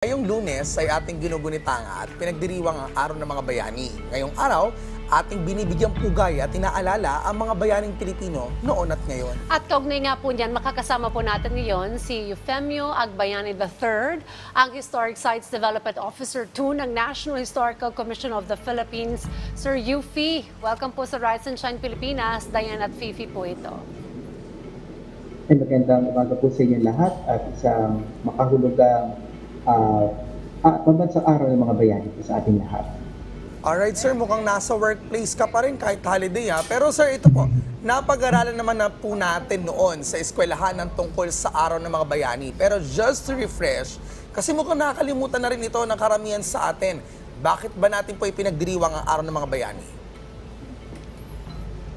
Ngayong lunes ay ating ginugunitanga at pinagdiriwang ang araw ng mga bayani. Ngayong araw, ating binibigyang pugay at inaalala ang mga bayaning Pilipino noon at ngayon. At kaugnay nga po niyan, makakasama po natin ngayon si Eufemio Agbayani III, ang Historic Sites Development Officer 2 ng National Historical Commission of the Philippines. Sir Yufi, welcome po sa Rise and Shine Pilipinas. Diane at Fifi po ito. Ay magandang umaga po sa inyo lahat at isang makahulugang uh, uh, pambansang araw ng mga bayani sa ating lahat. Alright sir, mukhang nasa workplace ka pa rin kahit holiday ha. Pero sir, ito po, napag-aralan naman na po natin noon sa eskwelahan ng tungkol sa araw ng mga bayani. Pero just to refresh, kasi mukhang nakakalimutan na rin ito ng karamihan sa atin. Bakit ba natin po ipinagdiriwang ang araw ng mga bayani?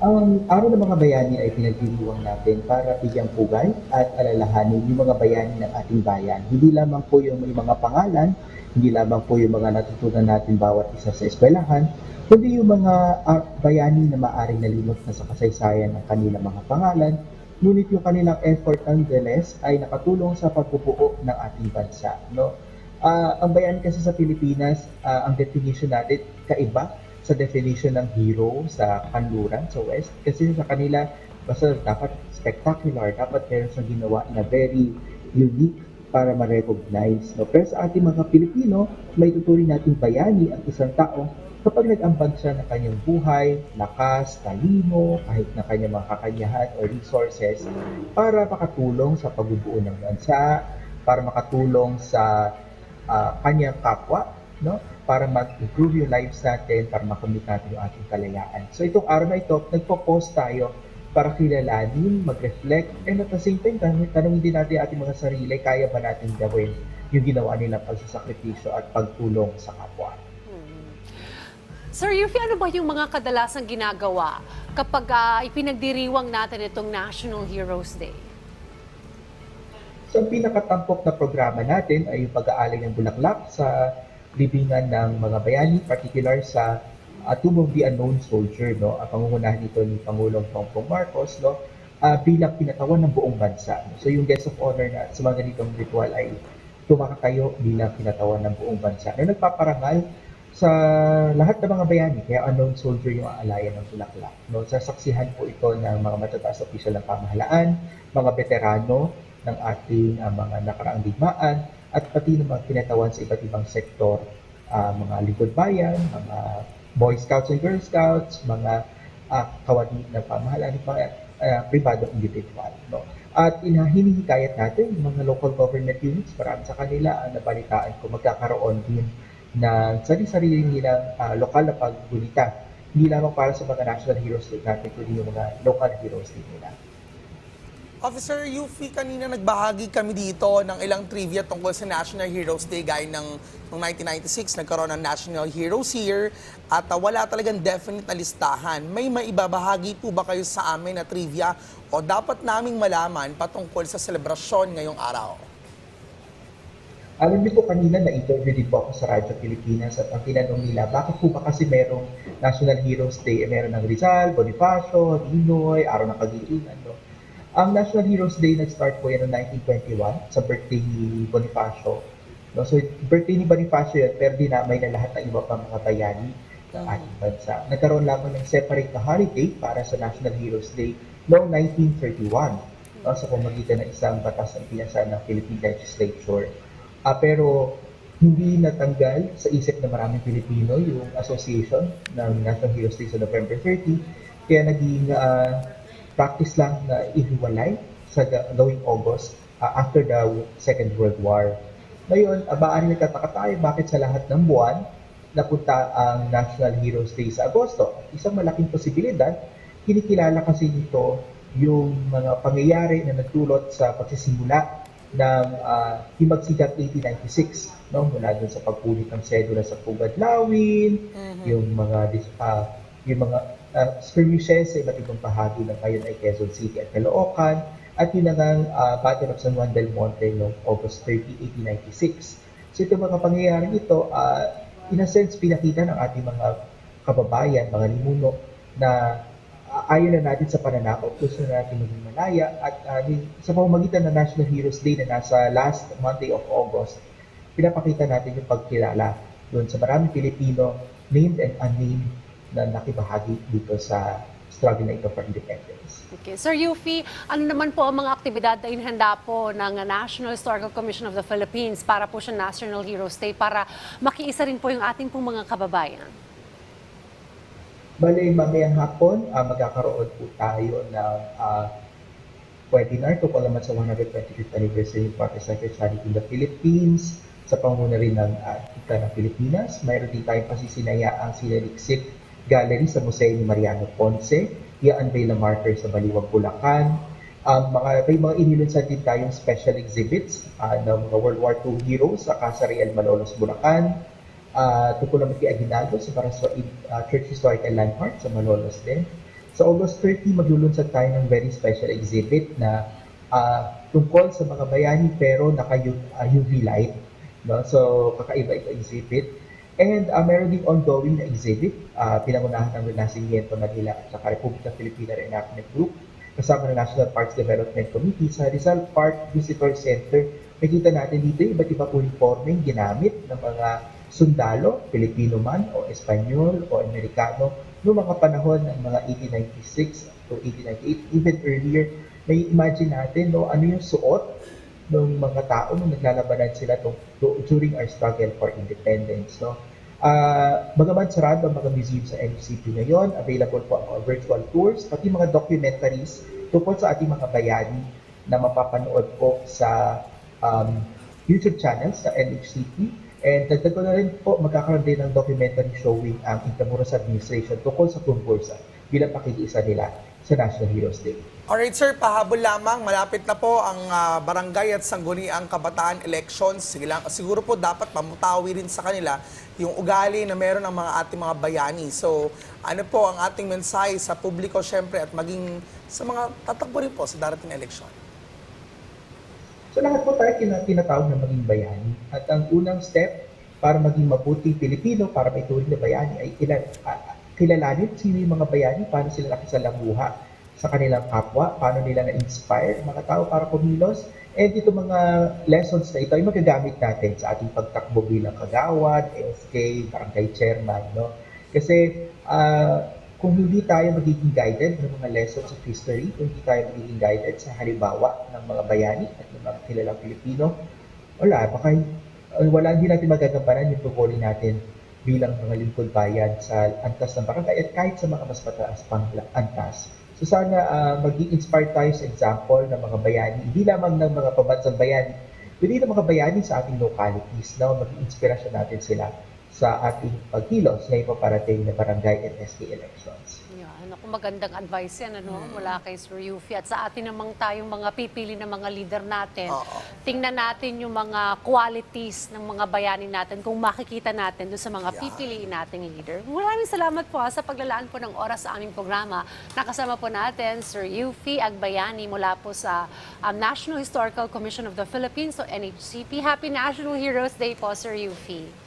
Ang araw ng mga bayani ay pinagdiriwang natin para bigyang pugay at alalahanin yung mga bayani ng ating bayan. Hindi lamang po yung mga pangalan, hindi lamang po yung mga natutunan natin bawat isa sa eskwelahan, kundi yung mga ah, bayani na maaring nalimot na sa kasaysayan ng kanilang mga pangalan, ngunit yung kanilang effort nonetheless ay nakatulong sa pagbubuo ng ating bansa. No? Ah, ang bayani kasi sa Pilipinas, ah, ang definition natin kaiba sa definition ng hero sa kanluran sa West. Kasi sa kanila, basta dapat spectacular, dapat meron siyang ginawa na very unique para ma-recognize. No? Pero sa ating mga Pilipino, may tuturing nating bayani ang isang tao kapag nag-ambag siya ng kanyang buhay, lakas, talino, kahit na kanyang mga kakanyahan o resources para makatulong sa pagbubuo ng bansa, para makatulong sa ah, kanyang kapwa, no? para mag-improve yung lives natin, para makamit natin yung ating kalayaan. So itong araw na ito, nagpo-post tayo para kilalanin, mag-reflect, and at the same time, tanong, tanongin din natin ating mga sarili, kaya ba natin gawin yung ginawa nilang pagsasakripisyo at pagtulong sa kapwa. Sir Yufi, ano ba yung mga kadalasang ginagawa kapag ah, ipinagdiriwang natin itong National Heroes Day? So ang pinakatampok na programa natin ay yung pag-aalay ng bulaklak sa libingan ng mga bayani, particular sa uh, Tomb of the Unknown Soldier, no? Ang pangungunahan nito ni Pangulong Bongbong Marcos, no? Ah, bilang pinatawan ng buong bansa. No? So yung guest of honor na sa mga ganitong ritual ay tumakatayo bilang pinatawan ng buong bansa. Na nagpaparangal sa lahat ng mga bayani, kaya unknown soldier yung aalayan ng bulaklak. No? Sasaksihan po ito ng mga matataas opisyal ng pamahalaan, mga veterano ng ating ah, mga nakaraang digmaan, at pati ng mga kinatawan sa iba't ibang sektor, ah, mga lingkod bayan, mga Boy Scouts and Girl Scouts, mga uh, kawani ng pamahalaan, mga ah, pribadong individual. No? At ina- hinihikayat natin yung mga local government units, marami sa kanila ang nabalitaan ko magkakaroon din ng sarili-sarili nilang ah, lokal na pagbulita. Hindi lamang para sa mga national heroes din natin, kundi yung mga local heroes din nila. Officer Yufi, kanina nagbahagi kami dito ng ilang trivia tungkol sa National Heroes Day gaya ng, ng 1996, nagkaroon ng National Heroes Year at ah, wala talagang definite na listahan. May maibabahagi po ba kayo sa amin na trivia o dapat naming malaman patungkol sa selebrasyon ngayong araw? Alam niyo po kanina na-interview din po ako sa Radyo Pilipinas at ang tinanong nila, bakit po ba kasi merong National Heroes Day? Eh, meron ng Rizal, Bonifacio, Dinoy, Araw ng Kagitingan. No? Ang National Heroes Day nag-start po yan noong 1921 sa birthday ni Bonifacio. No? So, birthday ni Bonifacio yan, pero dinamay na lahat ng iba pang mga bayani ng ating bansa. Nagkaroon lamang ng separate na holiday para sa National Heroes Day noong 1931 no? sa pamagitan ng isang batas ng pinasa ng Philippine Legislature. Ah, pero hindi natanggal sa isip ng maraming Pilipino yung association ng National Heroes Day sa November 30. Kaya naging ah, practice lang na ihiwalay sa gawing August ah, after the Second World War. Ngayon, abaan nagtataka tayo bakit sa lahat ng buwan napunta ang National Heroes Day sa Agosto. Isang malaking posibilidad, kinikilala kasi nito yung mga pangyayari na nagdulot sa pagsisimula ng uh, Himagsikat 1896 no mula dun sa pagpulit ng sedula sa Pugad Lawin, yung mga ah, yung mga uh, skirmishes sa iba't ibang bahagi ng ngayon ay Quezon City at Caloocan at yun na ah, Battle of San Juan del Monte noong August 30, 1896. So itong mga pangyayaring ito, ah, in a sense, pinakita ng ating mga kababayan, mga ninuno na uh, ayaw na natin sa pananakot, gusto na natin maging malaya at uh, sa pamamagitan ng National Heroes Day na nasa last Monday of August, pinapakita natin yung pagkilala doon sa maraming Pilipino, named and unnamed, na nakibahagi dito sa struggle na ito for independence. Okay. Sir Yufi, ano naman po ang mga aktibidad na inihanda po ng National Historical Commission of the Philippines para po siya National Heroes Day para makiisa rin po yung ating pong mga kababayan? Bale, mamayang hapon, ah, magkakaroon po tayo ng ah, webinar tungkol naman sa 125th anniversary ng Protestant Christianity in the Philippines sa panguna rin ng uh, ng Pilipinas. Mayroon din tayong pasisinaya ang Sinaliksik Gallery sa Museo ni Mariano Ponce. I-unveil na marker sa Baliwag, Bulacan. Um, mga, may mga inilunsad din tayong special exhibits ah, ng mga World War II heroes sa Casa Real Malolos, Bulacan. Uh, tungkol naman kay Aguinaldo sa Baraso uh, Church Historical Landmark sa Malolos din. Sa August 30, maglulunsad tayo ng very special exhibit na ah, tungkol sa mga bayani pero naka-UV light. No? So, kakaiba-iba exhibit. And uh, meron din ongoing na exhibit, uh, pinangunahan ng Renacimiento Manila at saka Republika Filipina Reenactment Group kasama ng National Parks Development Committee sa Rizal Park Visitor Center. Makita natin dito iba't iba po uniforme ginamit ng mga sundalo, Pilipino man o Espanyol o Amerikano noong mga panahon ng mga 1896 to 1898, even earlier. May imagine natin no, ano yung suot ng mga tao nung naglalabanan sila to, to- during our struggle for independence. No? Uh, bagaman sarado ang mga museum sa NCP ngayon, available po ang virtual tours, pati mga documentaries tungkol sa ating mga bayani na mapapanood po sa um, YouTube channel sa NHCP. And dagdag ko na rin po, magkakaroon din ng documentary showing ang Intramuros Administration tungkol sa Kumbursa bilang pakikiisa nila sa National Heroes Day. Alright sir, pahabol lamang. Malapit na po ang ah, barangay at sangguniang kabataan elections. Sige lang, siguro po dapat pamutawi rin sa kanila yung ugali na meron ng mga ating mga bayani. So, ano po ang ating mensahe sa publiko syempre at maging sa mga tatakbo rin po sa darating na eleksyon? So lahat po tayo tina- tinatawag na maging bayani. At ang unang step para maging mabuting Pilipino, para may na bayani, ay kilal- ah, kilalanin sino yung mga bayani, paano sila nakisalamuha sa kanilang kapwa, paano nila na-inspire mga tao para kumilos. And ito mga lessons na ito ay magagamit natin sa ating pagtakbo bilang kagawad, SK, barangay chairman. No? Kasi ah, kung hindi tayo magiging guided ng mga lessons of history, kung hindi tayo magiging guided sa halimbawa ng mga bayani at ng mga kilalang Pilipino, wala, baka uh, wala hindi natin magagampanan yung tungkulin natin bilang mga lingkod bayan sa antas ng barangay at kahit sa mga mas mataas pang antas. So sana uh, maging inspired tayo sa example ng mga bayani, hindi lamang ng mga pambansang bayani, kundi ng mga bayani sa ating localities na maging inspirasyon natin sila sa ating pagkilos ngayong paparating na barangay and SK elections. Yan, ako magandang advice yan, ano, mula kay Sir Yufi. At sa atin namang tayong mga pipili ng mga leader natin, Oo. tingnan natin yung mga qualities ng mga bayani natin kung makikita natin doon sa mga Yan. pipiliin nating leader. Maraming salamat po ha, sa paglalaan po ng oras sa aming programa. Nakasama po natin Sir Yufi Agbayani mula po sa um, National Historical Commission of the Philippines, so NHCP. Happy National Heroes Day po, Sir Yufi.